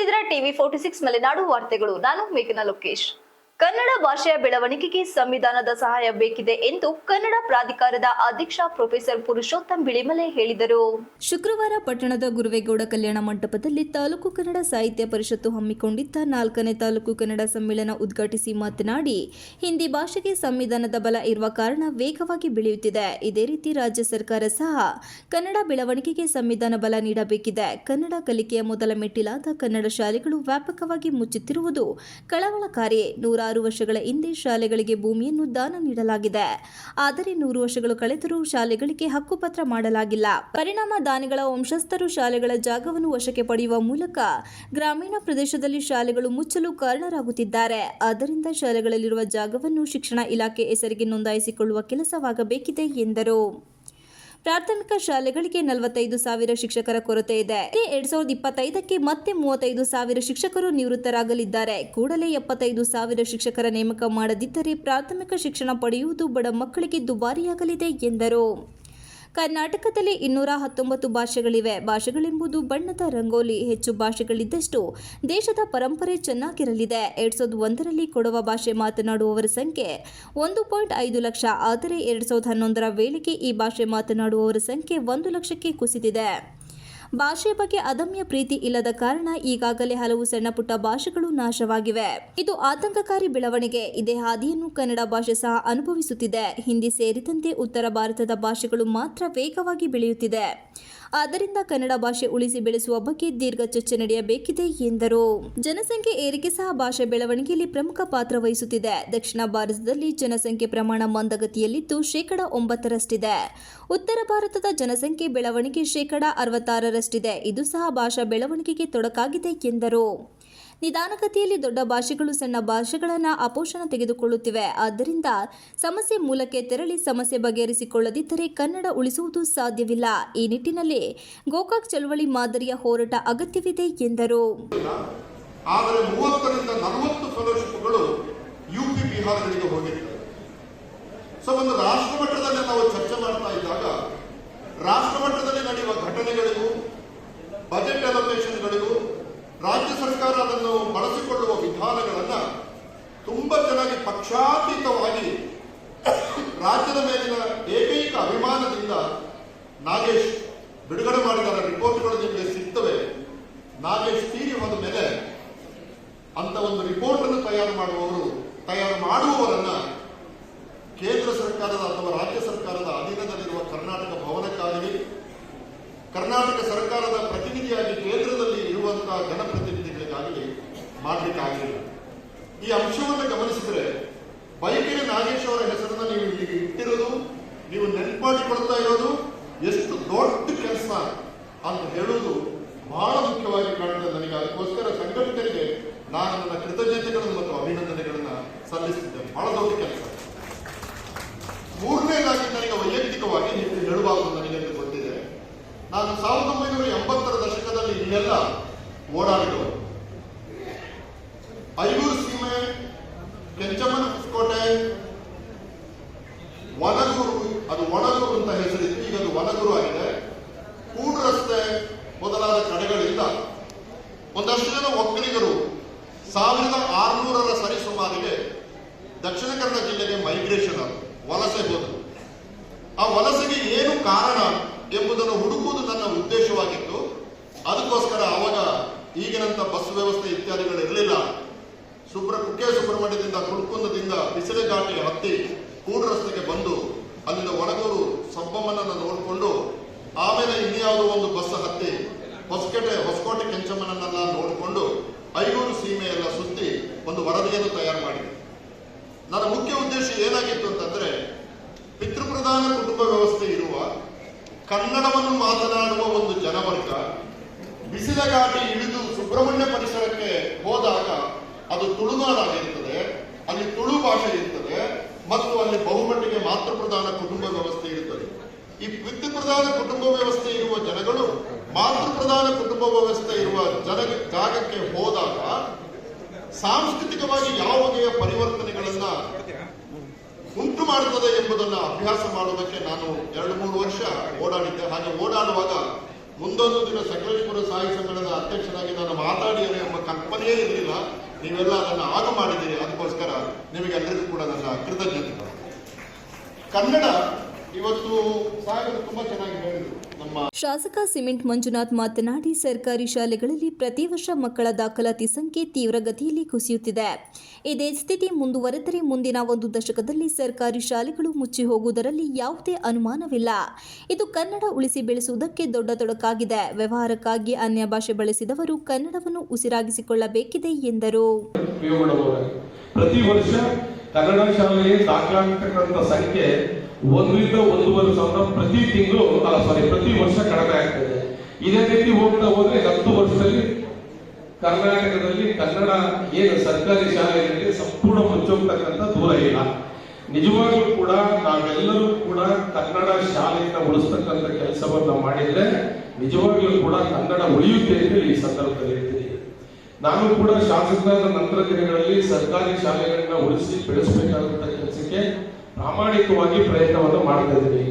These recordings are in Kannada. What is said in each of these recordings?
ನೋಡ್ತಿದ್ರ ಟಿವಿ ಫೋರ್ಟಿ ಸಿಕ್ಸ್ ಮಲೆನಾಡು ವಾರ್ತೆಗಳು. ನಾನು ಮೇಘನಾ ಲೋಕೇಶ್. ಕನ್ನಡ ಭಾಷೆಯ ಬೆಳವಣಿಗೆಗೆ ಸಂವಿಧಾನದ ಸಹಾಯ ಬೇಕಿದೆ ಎಂದು ಕನ್ನಡ ಪ್ರಾಧಿಕಾರದ ಅಧ್ಯಕ್ಷ ಪ್ರೊಫೆಸರ್ ಪುರುಷೋತ್ತಮ್ ಬಿಳಿಮಲೆ ಹೇಳಿದರು. ಶುಕ್ರವಾರ ಪಟ್ಟಣದ ಗುರುವೇಗೌಡ ಕಲ್ಯಾಣ ಮಂಟಪದಲ್ಲಿ ತಾಲೂಕು ಕನ್ನಡ ಸಾಹಿತ್ಯ ಪರಿಷತ್ತು ಹಮ್ಮಿಕೊಂಡಿದ್ದ ನಾಲ್ಕನೇ ತಾಲೂಕು ಕನ್ನಡ ಸಮ್ಮೇಳನ ಉದ್ಘಾಟಿಸಿ ಮಾತನಾಡಿ, ಹಿಂದಿ ಭಾಷೆಗೆ ಸಂವಿಧಾನದ ಬಲ ಇರುವ ಕಾರಣ ವೇಗವಾಗಿ ಬೆಳೆಯುತ್ತಿದೆ. ಇದೇ ರೀತಿ ರಾಜ್ಯ ಸರ್ಕಾರ ಸಹ ಕನ್ನಡ ಬೆಳವಣಿಗೆಗೆ ಸಂವಿಧಾನ ಬಲ ನೀಡಬೇಕಿದೆ. ಕನ್ನಡ ಕಲಿಕೆಯ ಮೊದಲ ಮೆಟ್ಟಿಲಾದ ಕನ್ನಡ ಶಾಲೆಗಳು ವ್ಯಾಪಕವಾಗಿ ಮುಚ್ಚುತ್ತಿರುವುದು ಕಳವಳಕಾರಿ. ನೂರಾರು ವರ್ಷಗಳ ಹಿಂದೆ ಶಾಲೆಗಳಿಗೆ ಭೂಮಿಯನ್ನು ದಾನ ನೀಡಲಾಗಿದೆ. ಆದರೆ ನೂರು ವರ್ಷಗಳು ಕಳೆದರೂ ಶಾಲೆಗಳಿಗೆ ಹಕ್ಕುಪತ್ರ ಮಾಡಲಾಗಿಲ್ಲ. ಪರಿಣಾಮ ದಾನಿಗಳ ವಂಶಸ್ಥರು ಶಾಲೆಗಳ ಜಾಗವನ್ನು ವಶಕ್ಕೆ ಪಡೆಯುವ ಮೂಲಕ ಗ್ರಾಮೀಣ ಪ್ರದೇಶದಲ್ಲಿ ಶಾಲೆಗಳು ಮುಚ್ಚಲು ಕಾರಣರಾಗುತ್ತಿದ್ದಾರೆ. ಆದ್ದರಿಂದ ಶಾಲೆಗಳಲ್ಲಿರುವ ಜಾಗವನ್ನು ಶಿಕ್ಷಣ ಇಲಾಖೆ ಹೆಸರಿಗೆ ನೋಂದಾಯಿಸಿಕೊಳ್ಳುವ ಕೆಲಸವಾಗಬೇಕಿದೆ ಎಂದರು. ಪ್ರಾಥಮಿಕ ಶಾಲೆಗಳಿಗೆ ನಲವತ್ತೈದು ಸಾವಿರ ಶಿಕ್ಷಕರ ಕೊರತೆ ಇದೆ. ಎರಡ್ ಸಾವಿರದ ಇಪ್ಪತ್ತೈದಕ್ಕೆ ಮತ್ತೆ ಮೂವತ್ತೈದು ಸಾವಿರ ಶಿಕ್ಷಕರು ನಿವೃತ್ತರಾಗಲಿದ್ದಾರೆ. ಕೂಡಲೇ ಎಪ್ಪತ್ತೈದು ಸಾವಿರ ಶಿಕ್ಷಕರ ನೇಮಕ ಮಾಡದಿದ್ದರೆ ಪ್ರಾಥಮಿಕ ಶಿಕ್ಷಣ ಪಡೆಯುವುದು ಬಡ ಮಕ್ಕಳಿಗೆ ದುಬಾರಿಯಾಗಲಿದೆ ಎಂದರು. ಕರ್ನಾಟಕದಲ್ಲಿ ಇನ್ನೂರ ಹತ್ತೊಂಬತ್ತು ಭಾಷೆಗಳಿವೆ. ಭಾಷೆಗಳೆಂಬುದು ಬಣ್ಣದ ರಂಗೋಲಿ, ಹೆಚ್ಚು ಭಾಷೆಗಳಿದ್ದಷ್ಟು ದೇಶದ ಪರಂಪರೆ ಚೆನ್ನಾಗಿರಲಿದೆ. ಎರಡ್ ಸಾವಿರದ ಒಂದರಲ್ಲಿ ಕೊಡವ ಭಾಷೆ ಮಾತನಾಡುವವರ ಸಂಖ್ಯೆ ಒಂದು ಪಾಯಿಂಟ್ ಐದು ಲಕ್ಷ. ಆದರೆ ಎರಡ್ ಸಾವಿರದ ಹನ್ನೊಂದರ ವೇಳೆಗೆ ಈ ಭಾಷೆ ಮಾತನಾಡುವವರ ಸಂಖ್ಯೆ ಒಂದು ಲಕ್ಷಕ್ಕೆ ಕುಸಿದಿದೆ. ಭಾಷೆ ಬಗ್ಗೆ ಅದಮ್ಯ ಪ್ರೀತಿ ಇಲ್ಲದ ಕಾರಣ ಈಗಾಗಲೇ ಹಲವು ಸಣ್ಣ ಪುಟ್ಟ ಭಾಷೆಗಳು ನಾಶವಾಗಿವೆ. ಇದು ಆತಂಕಕಾರಿ ಬೆಳವಣಿಗೆ. ಇದೇ ಹಾದಿಯನ್ನು ಕನ್ನಡ ಭಾಷೆ ಸಹ ಅನುಭವಿಸುತ್ತಿದೆ. ಹಿಂದಿ ಸೇರಿದಂತೆ ಉತ್ತರ ಭಾರತದ ಭಾಷೆಗಳು ಮಾತ್ರ ವೇಗವಾಗಿ ಬೆಳೆಯುತ್ತಿದೆ. ಆದ್ದರಿಂದ ಕನ್ನಡ ಭಾಷೆ ಉಳಿಸಿ ಬೆಳೆಸುವ ಬಗ್ಗೆ ದೀರ್ಘ ಚರ್ಚೆ ನಡೆಯಬೇಕಿದೆ ಎಂದರು. ಜನಸಂಖ್ಯೆ ಏರಿಕೆ ಸಹ ಭಾಷೆ ಬೆಳವಣಿಗೆಯಲ್ಲಿ ಪ್ರಮುಖ ಪಾತ್ರ ವಹಿಸುತ್ತಿದೆ. ದಕ್ಷಿಣ ಭಾರತದಲ್ಲಿ ಜನಸಂಖ್ಯೆ ಪ್ರಮಾಣ ಮಂದಗತಿಯಲ್ಲಿದ್ದು ಶೇಕಡ ಒಂಬತ್ತರಷ್ಟಿದೆ. ಉತ್ತರ ಭಾರತದ ಜನಸಂಖ್ಯೆ ಬೆಳವಣಿಗೆ ಶೇಕಡ ಅರವತ್ತಾರರಷ್ಟಿದೆ. ಇದು ಸಹ ಭಾಷಾ ಬೆಳವಣಿಗೆಗೆ ತೊಡಕಾಗಿದೆ ಎಂದರು. ನಿಧಾನಗತಿಯಲ್ಲಿ ದೊಡ್ಡ ಭಾಷೆಗಳು ಸಣ್ಣ ಭಾಷೆಗಳನ್ನು ಅಪೋಷಣ ತೆಗೆದುಕೊಳ್ಳುತ್ತಿವೆ. ಆದ್ದರಿಂದ ಸಮಸ್ಯೆ ಮೂಲಕ್ಕೆ ತೆರಳಿ ಸಮಸ್ಯೆ ಬಗೆಹರಿಸಿಕೊಳ್ಳದಿದ್ದರೆ ಕನ್ನಡ ಉಳಿಸುವುದು ಸಾಧ್ಯವಿಲ್ಲ. ಈ ನಿಟ್ಟಿನಲ್ಲಿ ಗೋಕಾಕ್ ಚಳವಳಿ ಮಾದರಿಯ ಹೋರಾಟ ಅಗತ್ಯವಿದೆ ಎಂದರು. ಆದರೆ ಮೂವತ್ತರಿಂದ ನಲವತ್ತು ಫೆಲೋಶಿಪ್ಗಳು ಯು ಪಿ ಬಿಹಾರಗಳಿಗೆ ಹೋಗಿರ್ತವೆ ಸೊ ಒಂದು ರಾಷ್ಟ್ರ ಮಟ್ಟದಲ್ಲಿ ನಾವು ಚರ್ಚೆ ಮಾಡ್ತಾ ಇದ್ದಾಗ ರಾಷ್ಟ್ರ ಮಟ್ಟದಲ್ಲಿ ನಡೆಯುವ ಘಟನೆಗಳಿಗೂ ಬಜೆಟ್ ಅಲೋಕೇಶನ್ಗಳಿಗೂ ರಾಜ್ಯ ಸರ್ಕಾರ ಅದನ್ನು ಬಳಸಿಕೊಳ್ಳುವ ವಿಧಾನಗಳನ್ನ ತುಂಬಾ ಚೆನ್ನಾಗಿ ಪಕ್ಷಾತೀತವಾಗಿ ರಾಜ್ಯದ ಮೇಲಿನ ಏಕೈಕ ಅಭಿಮಾನದಿಂದ ನಾಗೇಶ್ ಬಿಡುಗಡೆ ಮಾಡಿದ ರಿಪೋರ್ಟ್ಗಳು ನಿಮಗೆ ಸಿಗ್ತವೆ. ನಾಗೇಶ್ ತೀರಿ ಹೋದ ಮೇಲೆ ಅಂತ ಒಂದು ರಿಪೋರ್ಟ್ ಅನ್ನು ತಯಾರು ಮಾಡುವವರು, ತಯಾರು ಮಾಡುವವರನ್ನ ಕೇಂದ್ರ ಸರ್ಕಾರದ ಅಥವಾ ರಾಜ್ಯ ಸರ್ಕಾರದ ಅಧೀನದಲ್ಲಿರುವ ಕರ್ನಾಟಕ ಭವನಕ್ಕಾಗಲಿ, ಕರ್ನಾಟಕ ಸರ್ಕಾರದ ಪ್ರತಿನಿಧಿಯಾಗಿ ಕೇಂದ್ರದಲ್ಲಿ ಇರುವಂತಹ ಜನಪ್ರತಿನಿಧಿಗಳಿಗಾಗಲಿ ಮಾಡಲಿಕ್ಕಾಗಲಿಲ್ಲ. ಈ ಅಂಶವನ್ನು ಗಮನಿಸಿದರೆ ಬೈಕಿನ ನಾಗೇಶ್ ಅವರ ಹೆಸರನ್ನ ನೀವು ಇಲ್ಲಿಗೆ ಇಟ್ಟಿರೋದು, ನೀವು ನೆನಪಾಡಿಕೊಳ್ತಾ ಇರೋದು ಎಷ್ಟು ದೊಡ್ಡ ಕೆಲಸ ಅಂತ ಹೇಳುವುದು ಬಹಳ ಮುಖ್ಯವಾಗಿ ಕಾಣ್ತದೆ ನನಗೆ. ಅದಕ್ಕೋಸ್ಕರ ಸಂಘಟಕರಿಗೆ ನಾನು ನನ್ನ ಕೃತಜ್ಞತೆಗಳನ್ನು ಮತ್ತು ಅಭಿನಂದನೆಗಳನ್ನ ಸಲ್ಲಿಸುತ್ತಿದ್ದೆ ಬಹಳ ದೊಡ್ಡ ಕೆಲಸ. ಮೂರನೇದಾಗಿ ನನಗೆ ವೈಯಕ್ತಿಕವಾಗಿ ನೀವು ಹೇಳಬಾರದು ನನಗೆ ಗೊತ್ತಿದೆ. ನಾನು ಸಾವಿರದ ಒಂಬೈನೂರ ಎಂಬತ್ತರ ದಶಕದಲ್ಲಿ ಇಲ್ಲೆಲ್ಲ ಓಡಾಡಿದವರು ಐನೂರು ಸೀಮೆ ಕೆಂಚಮ್ಮನ ಕೋಟೆ ವನಗೂರು ಅದು ಒಣಗೂರು ಅಂತ ಹೆಸರಿತ್ತು ಈಗ ಅದು ವನಗೂರು ಆಗಿದೆ ಕೂಡು ರಸ್ತೆ ಮೊದಲಾದ ಕಡೆಗಳಿಂದ ಒಂದಷ್ಟು ಜನ ಒಕ್ಕಲಿಗರು ಸಾವಿರದ ಆರುನೂರರ ಸರಿಸುಮಾರಿಗೆ ದಕ್ಷಿಣ ಕನ್ನಡ ಜಿಲ್ಲೆಗೆ ಮೈಗ್ರೇಷನ್ ಆದರು ವಲಸೆ ಹೋದರು ಆ ವಲಸೆಗೆ ಏನು ಕಾರಣ ಎಂಬುದನ್ನು ಹುಡುಕುವುದು ನನ್ನ ಉದ್ದೇಶವಾಗಿತ್ತು ಅದಕ್ಕೋಸ್ಕರ ಅವಾಗ ಈಗಿನಂತ ಬಸ್ ವ್ಯವಸ್ಥೆ ಇತ್ಯಾದಿಗಳು ಇರಲಿಲ್ಲ ಸುಬ್ರ ಕುಕ್ಕೆ ಸುಬ್ರಹ್ಮಣ್ಯದಿಂದ ಕುಡ್ಕುಂದದಿಂದ ಬಿಸಿಲೆ ಘಾಟಿಗೆ ಹತ್ತಿ ಕೂಡು ರಸ್ತೆಗೆ ಬಂದು ಅಲ್ಲಿನ ಒಣಗೂರು ಸಬ್ಬಮ್ಮನನ್ನು ನೋಡಿಕೊಂಡು, ಆಮೇಲೆ ಇನ್ಯಾವುದೋ ಒಂದು ಬಸ್ ಹತ್ತಿ ಹೊಸಕೆಟೆ, ಹೊಸಕೋಟೆ ಕೆಂಚಮ್ಮನನ್ನೆಲ್ಲ ನೋಡಿಕೊಂಡು ಐಗೂರು ಸೀಮೆಯೆಲ್ಲ ಸುತ್ತಿ ಒಂದು ವರದಿಯನ್ನು ತಯಾರು ಮಾಡಿದೆ. ನನ್ನ ಮುಖ್ಯ ಉದ್ದೇಶ ಏನಾಗಿತ್ತು ಅಂತಂದ್ರೆ, ಪಿತೃಪ್ರಧಾನ ಕುಟುಂಬ ವ್ಯವಸ್ಥೆ ಇರುವ ಕನ್ನಡವನ್ನು ಮಾತನಾಡುವ ಒಂದು ಜನವರ್ಗ ಬಿಸಿಲಗಾಟಿ ಇಳಿದು ಸುಬ್ರಹ್ಮಣ್ಯ ಪರಿಸರಕ್ಕೆ ಹೋದಾಗ ಅದು ತುಳುನಾಡಾಗಿರ್ತದೆ, ಅಲ್ಲಿ ತುಳು ಭಾಷೆ ಇರ್ತದೆ, ಮತ್ತು ಅಲ್ಲಿ ಬಹುಮಟ್ಟಿಗೆ ಮಾತೃಪ್ರಧಾನ ಕುಟುಂಬ ವ್ಯವಸ್ಥೆ ಇರುತ್ತದೆ. ಈ ಪಿತೃಪ್ರಧಾನ ಕುಟುಂಬ ವ್ಯವಸ್ಥೆ ಇರುವ ಜನಗಳು, ಮಾತೃ ಪ್ರಧಾನ ಕುಟುಂಬ ವ್ಯವಸ್ಥೆ ಇರುವ ಜನ ಜಾಗಕ್ಕೆ ಹೋದಾಗ, ಸಾಂಸ್ಕೃತಿಕವಾಗಿ ಯಾವ ಬಗೆಯ ಪರಿವರ್ತನೆಗಳನ್ನ ಉಂಟು ಮಾಡುತ್ತದೆ ಎಂಬುದನ್ನು ಅಭ್ಯಾಸ ಮಾಡುವುದಕ್ಕೆ ನಾನು ಎರಡು ಮೂರು ವರ್ಷ ಓಡಾಡಿದ್ದೆ. ಹಾಗೆ ಓಡಾಡುವಾಗ ಮುಂದೊಂದು ದಿನ ಸಕಲೇಶ್ವರ ಸಾಹಿತ್ಯ ಸಮ್ಮೇಳನದ ಅಧ್ಯಕ್ಷರಾಗಿ ನಾನು ಮಾತಾಡಿದರೆ ಎಂಬ ಕಲ್ಪನೆಯೇ ಇರಲಿಲ್ಲ. ನೀವೆಲ್ಲ ಅದನ್ನು ಆಗ ಮಾಡಿದ್ದೀರಿ ಅದಕ್ಕೋಸ್ಕರ ನಿಮಗೆಲ್ಲರಿಗೂ ಕೂಡ ನನ್ನ ಕೃತಜ್ಞತೆಗಳು ಕನ್ನಡ ಇವತ್ತು ಸಾಹೇಬರು ತುಂಬಾ ಚೆನ್ನಾಗಿ ಹೇಳಿದರು. ಶಾಸಕ ಸಿಮೆಂಟ್ ಮಂಜುನಾಥ್ ಮಾತನಾಡಿ ಸರ್ಕಾರಿ ಶಾಲೆಗಳಲ್ಲಿ ಪ್ರತಿ ವರ್ಷ ಮಕ್ಕಳ ದಾಖಲಾತಿ ಸಂಖ್ಯೆ ತೀವ್ರಗತಿಯಲ್ಲಿ ಕುಸಿಯುತ್ತಿದೆ. ಇದೇ ಸ್ಥಿತಿ ಮುಂದುವರೆದರೆ ಮುಂದಿನ ಒಂದು ದಶಕದಲ್ಲಿ ಸರ್ಕಾರಿ ಶಾಲೆಗಳು ಮುಚ್ಚಿ ಹೋಗುವುದರಲ್ಲಿ ಯಾವುದೇ ಅನುಮಾನವಿಲ್ಲ. ಇದು ಕನ್ನಡ ಉಳಿಸಿ ಬೆಳೆಸುವುದಕ್ಕೆ ದೊಡ್ಡ ತೊಡಕಾಗಿದೆ. ವ್ಯವಹಾರಕ್ಕಾಗಿ ಅನ್ಯ ಭಾಷೆ ಬಳಸಿದವರು ಕನ್ನಡವನ್ನು ಉಸಿರಾಗಿಸಿಕೊಳ್ಳಬೇಕಿದೆ ಎಂದರು. ಉಪಯೋಗಪಡುವವರಾಗಿ ಪ್ರತಿ ವರ್ಷ ಕನ್ನಡ ಶಾಲೆಯಲ್ಲಿ ದಾಖಲಾಗಿರ್ತಕ್ಕಂಥ ಸಂಖ್ಯೆ ಒಂದರಿಂದ ಒಂದೂವರೆ ಸಾವಿರ ಪ್ರತಿ ತಿಂಗಳು, ಅಲ್ಲ ಸಾರಿ ಪ್ರತಿ ವರ್ಷ ಕಡಿಮೆ ಆಗ್ತದೆ. ಇದೇ ರೀತಿ ಹೋಗ್ತಾ ಹೋದ್ರೆ ಹತ್ತು ವರ್ಷದಲ್ಲಿ ಕರ್ನಾಟಕದಲ್ಲಿ ಕನ್ನಡ ಏನು ಸರ್ಕಾರಿ ಶಾಲೆಗಳಿಗೆ ಸಂಪೂರ್ಣ ಮುಚ್ಚೋಗ್ತಕ್ಕಂಥ ದೂರ ಇಲ್ಲ. ನಿಜವಾಗ್ಲೂ ಕೂಡ ನಾವೆಲ್ಲರೂ ಕೂಡ ಕನ್ನಡ ಶಾಲೆಯನ್ನ ಉಳಿಸ್ತಕ್ಕಂಥ ಕೆಲಸವನ್ನ ಮಾಡಿದ್ರೆ ನಿಜವಾಗ್ಲೂ ಕೂಡ ಕನ್ನಡ ಉಳಿಯುತ್ತೆ ಅಂತ ಈ ಸಂದರ್ಭದಲ್ಲಿ ನಾನು ಕೂಡ ಶಾಸಕರಾದ ನಂತರ ದಿನಗಳಲ್ಲಿ ಸರ್ಕಾರಿ ಶಾಲೆಗಳನ್ನ ಉಳಿಸಿ ಬೆಳೆಸಬೇಕಾದಂತ ಕೆಲಸಕ್ಕೆ ಪ್ರಾಮಾಣಿಕವಾಗಿ ಪ್ರಯತ್ನವನ್ನು ಮಾಡ್ತಾ ಇದ್ದೀನಿ.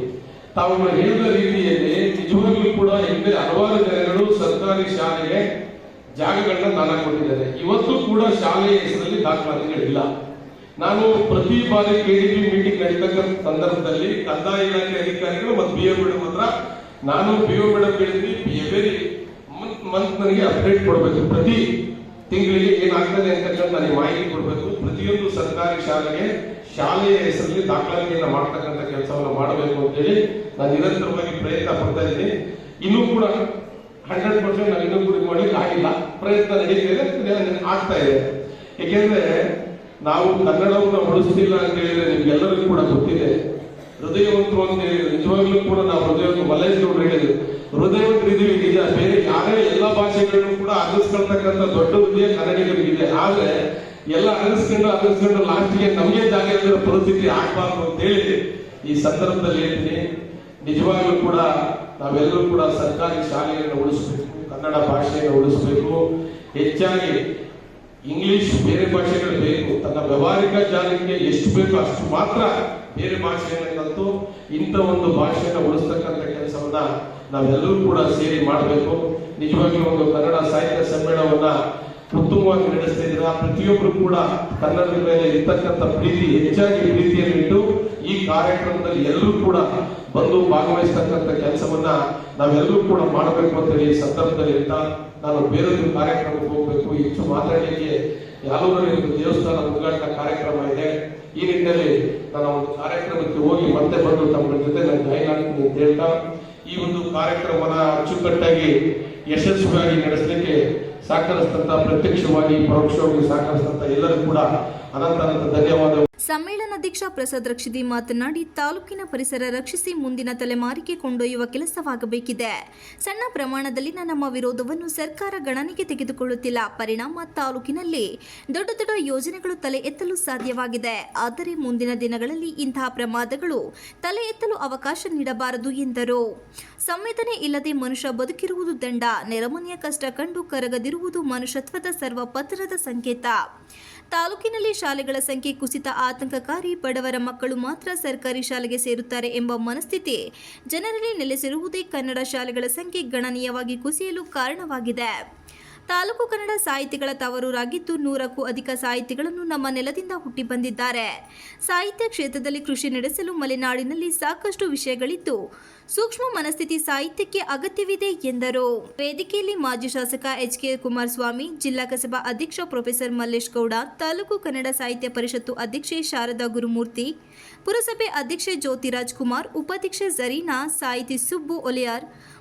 ತಾವು ಹೇಳಿದ ರೀತಿಯಲ್ಲಿ ನಿಜವಾಗ್ಲೂ ಕೂಡ ಹಿಂದೆ ಹಲವಾರು ಜನಗಳು ಸರ್ಕಾರಿ ಶಾಲೆಗೆ ಜಾಗಗಳನ್ನ ದಾನ ಕೊಟ್ಟಿದ್ದಾರೆ. ಇವತ್ತು ಕೂಡ ಶಾಲೆಯ ಹೆಸರಲ್ಲಿ ದಾಖಲಾತಿಗಳಿಲ್ಲ. ನಾನು ಪ್ರತಿ ಬಾರಿ ಕೆಡಿಪಿ ಮೀಟಿಂಗ್ ನಡೀತಕ್ಕಂಥ ಸಂದರ್ಭದಲ್ಲಿ ಕಂದಾಯ ಇಲಾಖೆ ಅಧಿಕಾರಿಗಳು ಮತ್ತು ಬಿ ಮೇಡಮ್ ಹತ್ರ ನಾನು ಬಿ ಮೇಡಮ್ ಹೇಳಿದ್ವಿ ಎವ್ರಿ ಮಂತ್ ನನಗೆ ಅಪ್ಡೇಟ್ ಕೊಡಬೇಕು. ಪ್ರತಿ ತಿಂಗಳಿಗೆ ಏನಾಗ್ತದೆ ಅಂತಕ್ಕಂಥ ನೀವು ಮಾಹಿತಿ ಕೊಡಬೇಕು. ಪ್ರತಿಯೊಂದು ಸರ್ಕಾರಿ ಶಾಲೆಗೆ ಶಾಲೆಯ ಹೆಸರಲ್ಲಿ ದಾಖಲಾತಿಯನ್ನು ಮಾಡ್ತಕ್ಕಂಥ ಕೆಲಸವನ್ನು ಮಾಡಬೇಕು ಅಂತೇಳಿ ನಾನು ನಿರಂತರವಾಗಿ ಪ್ರಯತ್ನ ಪಡ್ತಾ ಇದ್ದೀನಿ. ಇನ್ನೂ ಕೂಡ ಹಂಡ್ರೆಡ್ ಪರ್ಸೆಂಟ್ ನಾನು ಇನ್ನೂ ಕೂಡ ಮಾಡಲಿಕ್ಕೆ ಆಗಿಲ್ಲ. ಪ್ರಯತ್ನ ನಡೀತಿದೆ, ಆಗ್ತಾ ಇದೆ. ಏಕೆಂದ್ರೆ ನಾವು ಕನ್ನಡವನ್ನು ಬಳಸ್ತಿಲ್ಲ ಅಂತ ಹೇಳಿದ್ರೆ ನಿಮ್ಗೆಲ್ಲರಿಗೂ ಕೂಡ ಗೊತ್ತಿದೆ. ಹೃದಯವಂತರು ನಿಜವಾಗ್ಲೂ ಕೂಡ ನಾವು ಹೃದಯವನ್ನು ಮಲ್ಲೇಶ್ವರರು ಹೇಳಿದ್ರು. ಹೃದಯವಂತರು ಇದೀವಿ ನಿಜ ಬೇರೆ ಯಾರೇ ಎಲ್ಲ ಭಾಷೆಗಳನ್ನು ಕೂಡ ಅರಗಿಸ್ಕೊಳ್ತಕ್ಕಂಥ ದೊಡ್ಡ ಹುದ್ದೆ ಕನ್ನಡಿಗರಿಗಿದೆ ಆದ್ರೆ ಎಲ್ಲ ಅರಗಿಸ್ಕೊಂಡು ಅರಗಿಸ್ಕೊಂಡು ಲಾಸ್ಟ್ಗೆ ನಮಗೆ ಜಾಗ ಇಲ್ಲದ ಪರಿಸ್ಥಿತಿ ಆಗ್ಬಾರ್ದು ಅಂತ ಹೇಳಿ ಈ ಸಂದರ್ಭದಲ್ಲಿ ಹೇಳ್ತೀನಿ. ನಿಜವಾಗ್ಲೂ ಕೂಡ ನಾವೆಲ್ಲರೂ ಕೂಡ ಸರ್ಕಾರಿ ಶಾಲೆಯನ್ನು ಉಳಿಸ್ಬೇಕು, ಕನ್ನಡ ಭಾಷೆಯನ್ನು ಉಳಿಸ್ಬೇಕು. ಹೆಚ್ಚಾಗಿ ಇಂಗ್ಲಿಷ್ ಬೇರೆ ಭಾಷೆಗಳು ಬೇಕು. ತನ್ನ ವ್ಯವಹಾರಿಕ ಜಾಲಕ್ಕೆ ಎಷ್ಟು ಬೇಕೋ ಅಷ್ಟು ಮಾತ್ರ ಬೇರೆ ಭಾಷೆಯನ್ನು ಕಲಿತು ಇಂಥ ಒಂದು ಭಾಷೆಯನ್ನ ಉಳಿಸ್ತಕ್ಕಂಥ ಕೆಲಸವನ್ನ ನಾವೆಲ್ಲರೂ ಕೂಡ ಸೇರಿ ಮಾಡಬೇಕು. ನಿಜವಾಗಿ ಒಂದು ಕನ್ನಡ ಸಾಹಿತ್ಯ ಸಮ್ಮೇಳನವನ್ನ ಉತ್ತಮವಾಗಿ ನಡೆಸ್ತಾ ಇದ್ದೀರಾ? ಪ್ರತಿಯೊಬ್ಬರು ಕೂಡ ಕನ್ನಡದ ಮೇಲೆ ಇರ್ತಕ್ಕಂಥ ಪ್ರೀತಿ ಹೆಚ್ಚಾಗಿ ಪ್ರೀತಿಯನ್ನು ಇಟ್ಟು ಕಾರ್ಯಕ್ರಮದಲ್ಲಿ ಎಲ್ಲರೂ ಕೂಡ ಬಂದು ಭಾಗವಹಿಸ್ತಕ್ಕಂಥ ಕೆಲಸವನ್ನ ನಾವೆಲ್ಲರೂ ಕೂಡ ಮಾಡಬೇಕು ಅಂತ ಹೇಳಿ ಸಂದರ್ಭದಲ್ಲಿ ಹೇಳ್ತಾ ನಾನು ಬೇರೊಂದು ಕಾರ್ಯಕ್ರಮಕ್ಕೆ ಹೋಗ್ಬೇಕು. ಹೆಚ್ಚು ಮಾತಾಡಲಿಕ್ಕೆ ಯಾಲೂರಲ್ಲಿ ಒಂದು ದೇವಸ್ಥಾನ ಉದ್ಘಾಟನಾ ಕಾರ್ಯಕ್ರಮ ಇದೆ. ಈ ನಿಟ್ಟಿನಲ್ಲಿ ನಾನು ಒಂದು ಕಾರ್ಯಕ್ರಮಕ್ಕೆ ಹೋಗಿ ಮತ್ತೆ ಬಂದು ತಮ್ಮ ಜೊತೆ ನಾನು ಜಾಯಿನ್ ಆಗ್ತೀನಿ ಅಂತ ಹೇಳ್ತಾ, ಈ ಒಂದು ಕಾರ್ಯಕ್ರಮನ ಅಚ್ಚುಕಟ್ಟಾಗಿ ಯಶಸ್ವಿಯಾಗಿ ನಡೆಸಲಿಕ್ಕೆ ಸಹಕರಿಸಿದಂತ ಪ್ರತ್ಯಕ್ಷವಾಗಿ, ಪರೋಕ್ಷವಾಗಿ ಸಹಕರಿಸಿದಂತ ಎಲ್ಲರೂ ಕೂಡ ಸಮ್ಮೇಳನಾಧ್ಯಕ್ಷ ಪ್ರಸಾದ್ ರಕ್ಷಿದಿ ಮಾತನಾಡಿ, ತಾಲೂಕಿನ ಪರಿಸರ ರಕ್ಷಿಸಿ ಮುಂದಿನ ತಲೆಮಾರಿಗೆ ಕೊಂಡೊಯ್ಯುವ ಕೆಲಸವಾಗಬೇಕಿದೆ. ಸಣ್ಣ ಪ್ರಮಾಣದಲ್ಲಿನ ನಮ್ಮ ವಿರೋಧವನ್ನು ಸರ್ಕಾರ ಗಣನೆಗೆ ತೆಗೆದುಕೊಳ್ಳುತ್ತಿಲ್ಲ. ಪರಿಣಾಮ ತಾಲೂಕಿನಲ್ಲಿ ದೊಡ್ಡ ದೊಡ್ಡ ಯೋಜನೆಗಳು ತಲೆ ಎತ್ತಲು ಸಾಧ್ಯವಾಗಿದೆ. ಆದರೆ ಮುಂದಿನ ದಿನಗಳಲ್ಲಿ ಇಂತಹ ಪ್ರಮಾದಗಳು ತಲೆ ಎತ್ತಲು ಅವಕಾಶ ನೀಡಬಾರದು ಎಂದರು. ಸಂವೇದನೆ ಇಲ್ಲದೆ ಮನುಷ್ಯ ಬದುಕಿರುವುದು ದಂಡ. ನೆರಮನೆಯ ಕಷ್ಟ ಕಂಡು ಕರಗದಿರುವುದು ಮನುಷ್ಯತ್ವದ ಸರ್ವ ಪತ್ರದ ಸಂಕೇತ. ತಾಲೂಕಿನಲ್ಲಿ ಶಾಲೆಗಳ ಸಂಖ್ಯೆ ಕುಸಿತ ಆತಂಕಕಾರಿ, ಬಡವರ ಮಕ್ಕಳು ಮಾತ್ರ ಸರ್ಕಾರಿ ಶಾಲೆಗೆ ಸೇರುತ್ತಾರೆ ಎಂಬ ಮನಸ್ಥಿತಿ ಜನರಲ್ಲಿ ನೆಲೆಸಿರುವುದೇ ಕನ್ನಡ ಶಾಲೆಗಳ ಸಂಖ್ಯೆ ಗಣನೀಯವಾಗಿ ಕುಸಿಯಲು ಕಾರಣವಾಗಿದೆ. ತಾಲೂಕು ಕನ್ನಡ ಸಾಹಿತಿಗಳ ತವರೂರಾಗಿದ್ದು ನೂರಕ್ಕೂ ಅಧಿಕ ಸಾಹಿತಿಗಳನ್ನು ನಮ್ಮ ನೆಲದಿಂದ ಹುಟ್ಟಿ ಬಂದಿದ್ದಾರೆ. ಸಾಹಿತ್ಯ ಕ್ಷೇತ್ರದಲ್ಲಿ ಕೃಷಿ ನಡೆಸಲು ಮಲೆನಾಡಿನಲ್ಲಿ ಸಾಕಷ್ಟು ವಿಷಯಗಳಿದ್ದು, ಸೂಕ್ಷ್ಮ ಮನಸ್ಥಿತಿ ಸಾಹಿತ್ಯಕ್ಕೆ ಅಗತ್ಯವಿದೆ ಎಂದರು. ವೇದಿಕೆಯಲ್ಲಿ ಮಾಜಿ ಶಾಸಕ ಎಚ್ ಕೆ ಕುಮಾರಸ್ವಾಮಿ, ಜಿಲ್ಲಾ ಕಸಬಾ ಅಧ್ಯಕ್ಷ ಪ್ರೊಫೆಸರ್ ಮಲ್ಲೇಶ್ ಗೌಡ, ತಾಲೂಕು ಕನ್ನಡ ಸಾಹಿತ್ಯ ಪರಿಷತ್ತು ಅಧ್ಯಕ್ಷೆ ಶಾರದಾ ಗುರುಮೂರ್ತಿ, ಪುರಸಭೆ ಅಧ್ಯಕ್ಷೆ ಜ್ಯೋತಿರಾಜ್ ಕುಮಾರ್, ಉಪಾಧ್ಯಕ್ಷೆ ಜರೀನಾ ಸಾಹಿತಿ ಸುಬ್ಬು ಒಲಿಯಾರ್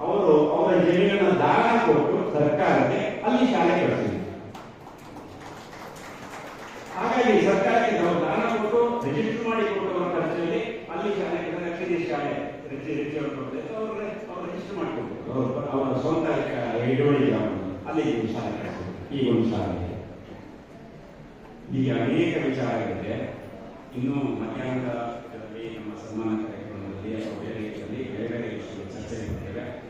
ಅವರು ಅವರ ಜಮೀನನ್ನು ದಾನ ಕೊಟ್ಟು ಸರ್ಕಾರಕ್ಕೆ ಅಲ್ಲಿ ಶಾಲೆ ಕಳಿಸಿದ್ರು ಹಾಗಾಗಿ ಸರ್ಕಾರಕ್ಕೆ ನಾವು ದಾನ ಕೊಟ್ಟು ರಿಜಿಸ್ಟರ್ ಮಾಡಿ ಕೊಟ್ಟವರ ಖರ್ಚಲ್ಲಿ ಅಲ್ಲಿ ಶಾಲೆ ರಕ್ಷಿತ ಶಾಲೆ ಅವರು ರಿಜಿಸ್ಟರ್ ಮಾಡಿಕೊಂಡು ಅವರ ಸ್ವಂತ ಹಿಡುವಳಿ ಅಲ್ಲಿ ಶಾಲೆ ಕಳಿಸಿದ್ರು ಈ ಒಂದು ಶಾಲೆ. ಈಗ ಅನೇಕ ವಿಚಾರಗಳಿದೆ. ಇನ್ನು ಮಧ್ಯಾಹ್ನದಲ್ಲಿ ನಮ್ಮ ಸನ್ಮಾನ ಕಾರ್ಯಕ್ರಮದಲ್ಲಿ ಅಥವಾ ಬೇರೆ ರೀತಿಯಲ್ಲಿ ಬೇರೆ ಬೇರೆ ವಿಷಯಗಳು ಚರ್ಚೆ ಮಾಡ್ತೇವೆ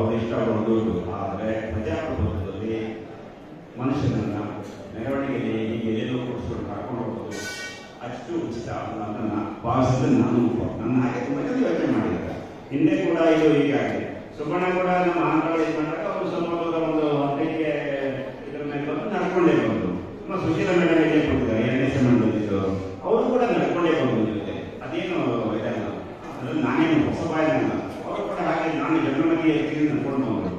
ನಡೆಯಿಲ್ಲ ಒಂದು ಅವ್ರದ್ದು ಇಷ್ಟ ಅವ್ರದ್ದು ಆದರೆ ಪ್ರಜಾಪ್ರಭುತ್ವದಲ್ಲಿ ಮನುಷ್ಯನನ್ನ ಮೆರವಣಿಗೆಯಲ್ಲಿ ಹೀಗೆ ಎಲ್ಲೋ ಕೊಡಿಸ್ಕೊಂಡು ಕರ್ಕೊಂಡು ಹೋಗೋದು ಅಷ್ಟು ಉಚಿತ ಅನ್ನೋದನ್ನ ಭಾವಿಸಿದ್ರೆ ನಾನು ನನ್ನ ಹಾಗೆ ತುಂಬ ಜನ ಯೋಚನೆ ಮಾಡಿದ್ದಾರೆ. ಹಿಂದೆ ಕೂಡ ಇದು ಹೀಗಾಗಿದೆ ಸುಬ್ಬಣ್ಣ ಕೂಡ ನಮ್ಮ ಆಂಧ್ರಗಳು ಮಾಡಿದಾಗ ಅವರು ಸಮೂಹದ ಒಂದು ಅಂಗಡಿಗೆ ಇದರ ಮೇಲೆ ಬಂದು ನಡ್ಕೊಂಡೇ ಬಂದರು ನಮ್ಮ ಸುಶೀಲ ಮೇಡಮ್ ಕೊಟ್ಟಿದ್ದಾರೆ ಎರಡನೇ ಸೆಮೆಂಟ್ ಅವರು. ಕೂಡ ನಡ್ಕೊಂಡೇ ಬಂದು ಅದೇನು ಇದಲ್ಲ. ಅದ್ರಲ್ಲಿ ನಾನೇನು ಹೊಸ ಬಾಯಿನಲ್ಲ ಅವರು ಕೂಡ ಹಾಗೆ ನಾನು ನಡ್ಕೊಂಡು ಬಂದರು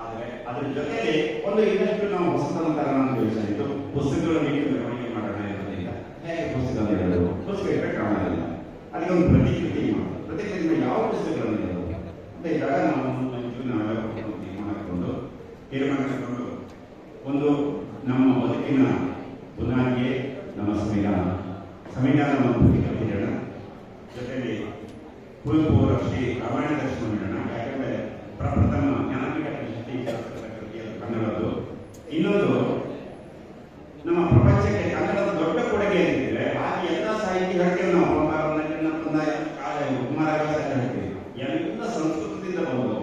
ಆದರೆ ಅದರ ಜೊತೆಗೆ ಒಂದು ಇನ್ನಷ್ಟು ನಾವು ಹೊಸತನ ತರೋಣ ಅಂತ ಯೋಚನೆ ಇತ್ತು. ಪುಸ್ತಕಗಳನ್ನು ಇಟ್ಟು ಮೆರವಣಿಗೆ ಮಾಡೋಣ ಇರೋದ್ರಿಂದ ಹೇಗೆ ಪುಸ್ತಕ ಹೇಳೋದು ಪುಸ್ತಕ ಇಟ್ಟರೆ ಕಾಣೋದಿಲ್ಲ ಅದಕ್ಕೆ ಒಂದು ಪ್ರತಿಕೃತಿ ಮಾಡೋದು ಪ್ರತಿಕೃತಿ ಯಾವ ಪುಸ್ತಕಗಳನ್ನು ಹೇಳೋದು ಅಂತ ಇದ್ದಾಗ ನಾವು ನಾವೆಲ್ಲ ತೀರ್ಮಾನ ತಗೊಂಡು ತೀರ್ಮಾನ ತಗೊಂಡು ಒಂದು ನಮ್ಮ ಬದುಕಿನ ಬುನಾದಿಗೆ ನಮ್ಮ ಸಂವಿಧಾನ ಸಂವಿಧಾನವನ್ನು ಪ್ರತಿಕೃತಿ ಹೇಳೋಣ ಜೊತೆಲಿ ಕುವೆಂಪು ಅವರ ಶ್ರೀ ರಾಮಾಯಣ ದರ್ಶನ ಮಾಡೋಣ ಯಾಕಂದ್ರೆ ಪ್ರಪ್ರಥಮ ಜ್ಞಾನಪೀಠ ಪ್ರಶಸ್ತಿ ಪುರಸ್ಕೃತ ಕೃತಿಯದು ಕನ್ನಡದ್ದು ಇನ್ನೊಂದು ನಮ್ಮ ಪ್ರಪಂಚಕ್ಕೆ ಕನ್ನಡದ ದೊಡ್ಡ ಕೊಡುಗೆ ಏನಿದ್ರೆ ಹಾಗೆ ಎಲ್ಲ ಸಾಹಿತಿಗಳಿಗೆ ನಾವು ಕುಮಾರನ ಕಂದಾಯ ಕಾಲ ಕುಮಾರವ್ಯಾಸ ಎಲ್ಲ ಹೇಳ್ತೀವಿ ಎಲ್ಲ ಸಂಸ್ಕೃತದಿಂದ ಬಂದವು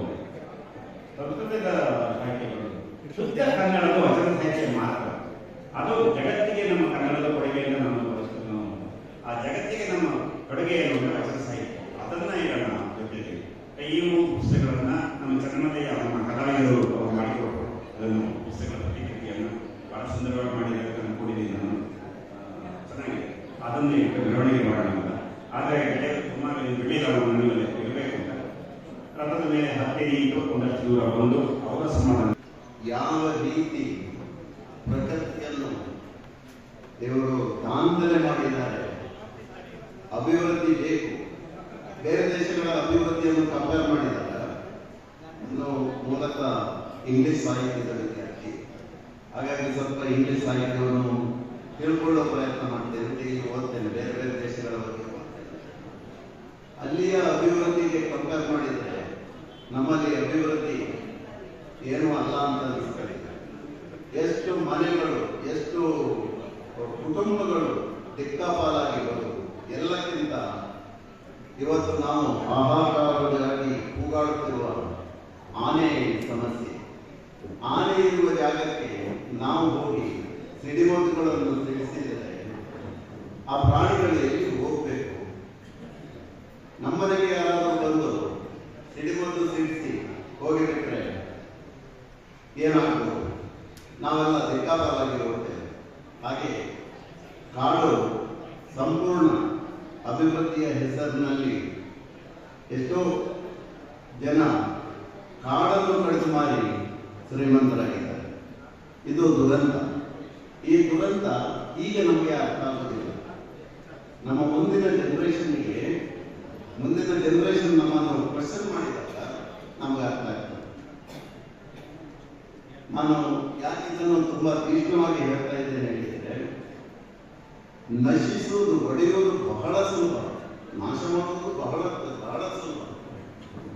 ಸಂಸ್ಕೃತದ ಸಾಹಿತ್ಯಗಳು ಶುದ್ಧ ಕನ್ನಡದ ವಚನ ಸಾಹಿತ್ಯ ಮಾತ್ರ ಅದು ಜಗತ್ತಿಗೆ ನಮ್ಮ ಕನ್ನಡದ ಕೊಡುಗೆಯನ್ನು ತೋರಿಸ್ತೇನೆ ನಾವು ಆ ಜಗತ್ತಿಗೆ ನಮ್ಮ ಕೊಡುಗೆ ಏನು ಅಂದ್ರೆ ವಚನ ಸಾಹಿತ್ಯ ಅದನ್ನ ಇರೋಣ ಜೊತೆಗೆ ಈ ಮೂರು ಪುಸ್ತಕಗಳನ್ನ ನಮ್ಮ ಚನ್ನಮಲ್ಲಯ್ಯ ನಮ್ಮ ಕಲಾವಿದರು ಮಾಡಿಕೊಟ್ಟರು. ಅದನ್ನು ಪುಸ್ತಕಗಳ ಪ್ರತಿಕೃತಿಯನ್ನು ಬಹಳ ಸುಂದರವಾಗಿ ಮಾಡಿದ್ದಾರೆ ನಾನು ಅನ್ಕೊಂಡಿದ್ದೀನಿ ನಾನು. ಚೆನ್ನಾಗಿದೆ. ಅದನ್ನು ಮೆರವಣಿಗೆ ಮಾಡೋಣ ಅಂತ ಆದರೆ ಸುಮಾರು ಬಿಳಿದ ಮನೆಯಲ್ಲಿ ಇರಬೇಕು ಅಂತ. ರಥದ ಮೇಲೆ ಹತ್ತಿರ ಇಟ್ಟು ಒಂದಷ್ಟು ದೂರ ಬಂದು ಅವರ ಸಮಾಧಾನ. ಯಾವ ರೀತಿ ಪ್ರಕೃತಿಯನ್ನು ದೇವರು ದಾಂಧನೆ ಮಾಡಿದ್ದಾರೆ. ಅಭಿವೃದ್ಧಿ ಬೇಕು. ಬೇರೆ ದೇಶಗಳ ಅಭಿವೃದ್ಧಿಯನ್ನು ಕಂಪೇರ್ ಮಾಡಿದಾಗ ನಾನು ಮೂಲತಃ ಇಂಗ್ಲಿಷ್ ಸಾಹಿತ್ಯದ ವಿದ್ಯಾರ್ಥಿ. ಹಾಗಾಗಿ ಸ್ವಲ್ಪ ಇಂಗ್ಲಿಷ್ ಸಾಹಿತ್ಯವನ್ನು ತಿಳ್ಕೊಳ್ಳೋ ಪ್ರಯತ್ನ ಮಾಡ್ತೇನೆ. ಓದ್ತೇನೆ, ಬೇರೆ ಬೇರೆ ದೇಶಗಳ ಬಗ್ಗೆ ಅಲ್ಲಿಯ ಅಭಿವೃದ್ಧಿಗೆ ಕಂಪೇರ್ ಮಾಡಿದರೆ, ನಮ್ಮಲ್ಲಿ ಅಭಿವೃದ್ಧಿ ಏನೂ ಅಲ್ಲ ಅಂತ ಅನಿಸ್ತಾರೆ ಎಷ್ಟು ಮನೆಗಳು, ಎಷ್ಟು ಕುಟುಂಬಗಳು ದಿಕ್ಕಾಪಾಲಾಗಿ ಬರುವುದು ಎಲ್ಲಕ್ಕಿಂತ ಇವತ್ತು ನಾವು ಹಾಹಾಕಾರವಾಗಿ ಕೂಗಾಡುತ್ತಿರುವ ಆನೆ ಸಮಸ್ಯೆ. ಆನೆ ಇರುವ ಜಾಗಕ್ಕೆ ನಾವು ಹೋಗಿ ಸಿಡಿಮದ್ದುಗಳನ್ನು ತಿಳಿಸಿದರೆ ಆ ಪ್ರಾಣಿಗಳು ಎಲ್ಲಿ ಹೋಗಬೇಕು? ನಮ್ಮನೆಗೆ ಯಾರಾದರೂ ಬಂದು ಸಿಡಿಮದ್ದು ಸಿಡಿಸಿ ಹೋಗಿಬಿಟ್ರೆ ಏನಾಗ್ಬೋದು? ನಾವೆಲ್ಲ ದಿಕ್ಕಾಪಾಲಾಗಿರೋ ಹಾಗೆ ಕಾಡು ಸಂಪೂರ್ಣ ಅಭಿವೃದ್ಧಿಯ ಹೆಸರಿನಲ್ಲಿ ಎಷ್ಟೋ ಜನ ಕಾಡನ್ನು ಕಡಿದು ಮಾರಿ ಶ್ರೀಮಂತರಾಗಿದ್ದಾರೆ. ಇದು ದುರಂತ. ಈ ದುರಂತ ಈಗ ನಮಗೆ ಅರ್ಥ ಆಗುವುದಿಲ್ಲ. ನಮ್ಮ ಮುಂದಿನ ಜನರೇಷನ್ಗೆ ಮುಂದಿನ ಜನರೇಷನ್ ನಮ್ಮನ್ನು ಕ್ವಶನ್ ಮಾಡಿದಾಗ ನಮಗೆ ಅರ್ಥ ಆಗ್ತದೆ. ನಾನು ಯಾಕೆ ತುಂಬಾ ತೀಕ್ಷ್ಣವಾಗಿ ಹೇಳ್ತಾ ಇದ್ದೇನೆ ಹೇಳಿದರೆ ನಶಿಸುವುದು ಒಡೆಯುವುದು ಬಹಳ ಸುಲಭ. ನಾಶ ಮಾಡುವುದು ಬಹಳ ಬಹಳ ಸುಲಭ.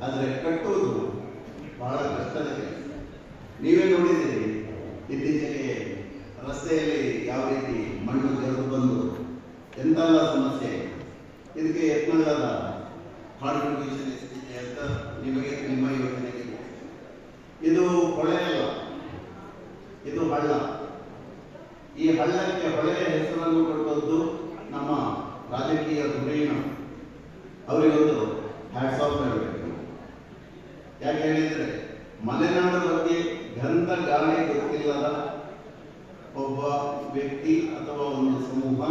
ಆದರೆ ಕಟ್ಟುವುದು ಬಹಳ ಕಷ್ಟದ ಕೆಲಸ ನೀವೇ ನೋಡಿದ್ದೀರಿ, ಇತ್ತೀಚೆಗೆ ರಸ್ತೆಯಲ್ಲಿ ಯಾವ ರೀತಿ ಮಣ್ಣು ಜರಿದು ಬಂದು ಎಂತೆಲ್ಲ ಸಮಸ್ಯೆ ಇದಕ್ಕೆ ಯತ್ನಗಳದ ಕಾಂಟ್ರಿಬ್ಯೂಷನ್ ಎಷ್ಟಿದೆ ಅಂತ ನಿಮಗೆ, ನಿಮ್ಮ ಯೋಜನೆಗೆ. ಇದು. ಹೊಳೆ ಇದು ಹಳ್ಳ. ಈ ಹಳ್ಳಕ್ಕೆ ಹೊಳೆಯ ಹೆಸರನ್ನು ಕೊಟ್ಟದ್ದು ನಮ್ಮ ರಾಜಕೀಯ ಧುರೀಣ ಅವರಿಗೊಂದು ಹ್ಯಾಟ್ಸ್ ಆಫ್ ಹೇಳಬೇಕು. ಯಾಕೆ ಹೇಳಿದ್ರೆ, ಮಲೆನಾಡು ಬಗ್ಗೆ ಗಂಧ ಗಾಳಿ ಗೊತ್ತಿಲ್ಲದ ಒಬ್ಬ ವ್ಯಕ್ತಿ ಅಥವಾ ಒಂದು ಸಮೂಹ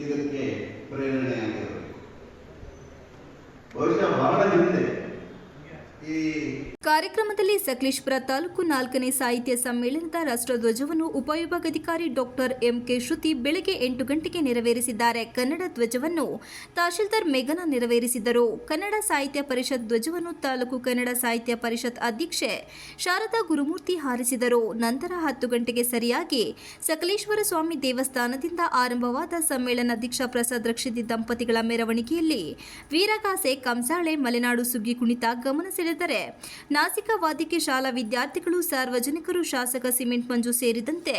ಇದಕ್ಕೆ ಪ್ರೇರಣೆಯಾಗಿರಬೇಕು. ಬಹುಶಃ ಬಹಳ ಹಿಂದೆ ಈ ಕಾರ್ಯಕ್ರಮದಲ್ಲಿ ಸಕಲೇಶ್ಪುರ ತಾಲೂಕು ನಾಲ್ಕನೇ ಸಾಹಿತ್ಯ ಸಮ್ಮೇಳನದ ರಾಷ್ಟ್ರಧ್ವಜವನ್ನು ಉಪವಿಭಾಗಾಧಿಕಾರಿ ಡಾಕ್ಟರ್ ಎಂಕೆ ಶ್ರುತಿ ಬೆಳಗ್ಗೆ ಎಂಟು ಗಂಟೆಗೆ ನೆರವೇರಿಸಿದ್ದಾರೆ. ಕನ್ನಡ ಧ್ವಜವನ್ನು ತಹಶೀಲ್ದಾರ್ ಮೇಘನಾ ನೆರವೇರಿಸಿದರು. ಕನ್ನಡ ಸಾಹಿತ್ಯ ಪರಿಷತ್ ಧ್ವಜವನ್ನು ತಾಲೂಕು ಕನ್ನಡ ಸಾಹಿತ್ಯ ಪರಿಷತ್ ಅಧ್ಯಕ್ಷೆ ಶಾರದಾ ಗುರುಮೂರ್ತಿ ಹಾರಿಸಿದರು. ನಂತರ ಹತ್ತು ಗಂಟೆಗೆ ಸರಿಯಾಗಿ ಸಕಲೇಶ್ವರ ಸ್ವಾಮಿ ದೇವಸ್ಥಾನದಿಂದ ಆರಂಭವಾದ ಸಮ್ಮೇಳನ ಅಧ್ಯಕ್ಷ ಪ್ರಸಾದ್ ರಕ್ಷಿತಿ ದಂಪತಿಗಳ ಮೆರವಣಿಗೆಯಲ್ಲಿ ವೀರಗಾಸೆ, ಕಂಸಾಳೆ, ಮಲೆನಾಡು ಸುಗ್ಗಿ ಕುಣಿತ ಗಮನ ಸೆಳೆದರೆ ನಾಸಿಕ ವಾದಿಕೆ ಶಾಲಾ ವಿದ್ಯಾರ್ಥಿಗಳು, ಸಾರ್ವಜನಿಕರು, ಶಾಸಕ ಸಿಮೆಂಟ್ ಮಂಜು ಸೇರಿದಂತೆ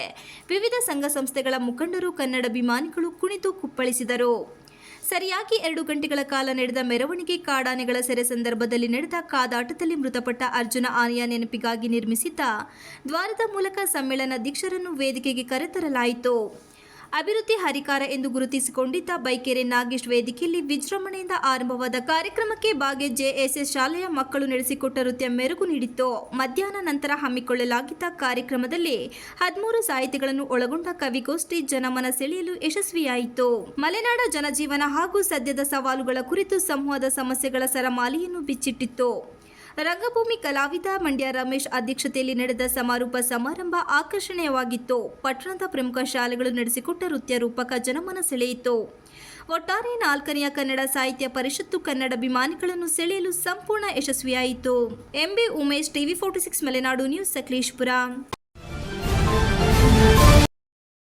ವಿವಿಧ ಸಂಘ ಸಂಸ್ಥೆಗಳ ಮುಖಂಡರು, ಕನ್ನಡ ಅಭಿಮಾನಿಗಳು ಕುಣಿತು ಕುಪ್ಪಳಿಸಿದರು. ಸರಿಯಾಗಿ ಎರಡು ಗಂಟೆಗಳ ಕಾಲ ನಡೆದ ಮೆರವಣಿಗೆ ಕಾಡಾನೆಗಳ ಸೆರೆ ಸಂದರ್ಭದಲ್ಲಿ ನಡೆದ ಕಾದಾಟದಲ್ಲಿ ಮೃತಪಟ್ಟ ಅರ್ಜುನ ಆನೆಯ ನೆನಪಿಗಾಗಿ ನಿರ್ಮಿಸಿದ್ದ ದ್ವಾರದ ಮೂಲಕ ಸಮ್ಮೇಳನಾಧ್ಯಕ್ಷರನ್ನು ವೇದಿಕೆಗೆ ಕರೆತರಲಾಯಿತು. ಅಭಿವೃದ್ಧಿ ಹರಿಕಾರ ಎಂದು ಗುರುತಿಸಿಕೊಂಡಿದ್ದ ಬೈಕೆರೆ ನಾಗೇಶ್ ವೇದಿಕೆಯಲ್ಲಿ ವಿಜೃಂಭಣೆಯಿಂದ ಆರಂಭವಾದ ಕಾರ್ಯಕ್ರಮಕ್ಕೆ ಬಾಗೆ ಜೆಎಸ್ಎಸ್ ಶಾಲೆಯ ಮಕ್ಕಳು ನಡೆಸಿಕೊಟ್ಟ ನೃತ್ಯ ಮೆರುಗು ನೀಡಿತ್ತು. ಮಧ್ಯಾಹ್ನ ನಂತರ ಹಮ್ಮಿಕೊಳ್ಳಲಾಗಿದ್ದ ಕಾರ್ಯಕ್ರಮದಲ್ಲಿ ಹದಿಮೂರು ಸಾಹಿತಿಗಳನ್ನು ಒಳಗೊಂಡ ಕವಿಗೋಷ್ಠಿ ಜನಮನ ಸೆಳೆಯಲು ಯಶಸ್ವಿಯಾಯಿತು. ಮಲೆನಾಡ ಜನಜೀವನ ಹಾಗೂ ಸದ್ಯದ ಸವಾಲುಗಳ ಕುರಿತು ಸಮೂಹದ ಸಮಸ್ಯೆಗಳ ಸರಮಾಲೆಯನ್ನು ಬಿಚ್ಚಿಟ್ಟಿತ್ತು. ರಂಗಭೂಮಿ ಕಲಾವಿದ ಮಂಡ್ಯ ರಮೇಶ್ ಅಧ್ಯಕ್ಷತೆಯಲ್ಲಿ ನಡೆದ ಸಮಾರೋಪ ಸಮಾರಂಭ ಆಕರ್ಷಣೀಯವಾಗಿತ್ತು. ಪಟ್ಟಣದ ಪ್ರಮುಖ ಶಾಲೆಗಳು ನಡೆಸಿಕೊಟ್ಟ ನೃತ್ಯ ರೂಪಕ ಜನಮನ ಸೆಳೆಯಿತು. ಒಟ್ಟಾರೆ ನಾಲ್ಕನೆಯ ಕನ್ನಡ ಸಾಹಿತ್ಯ ಪರಿಷತ್ತು ಕನ್ನಡ ಅಭಿಮಾನಿಗಳನ್ನು ಸೆಳೆಯಲು ಸಂಪೂರ್ಣ ಯಶಸ್ವಿಯಾಯಿತು. MB Umesh, TV forty six, Malenadu news, Sakleshpur.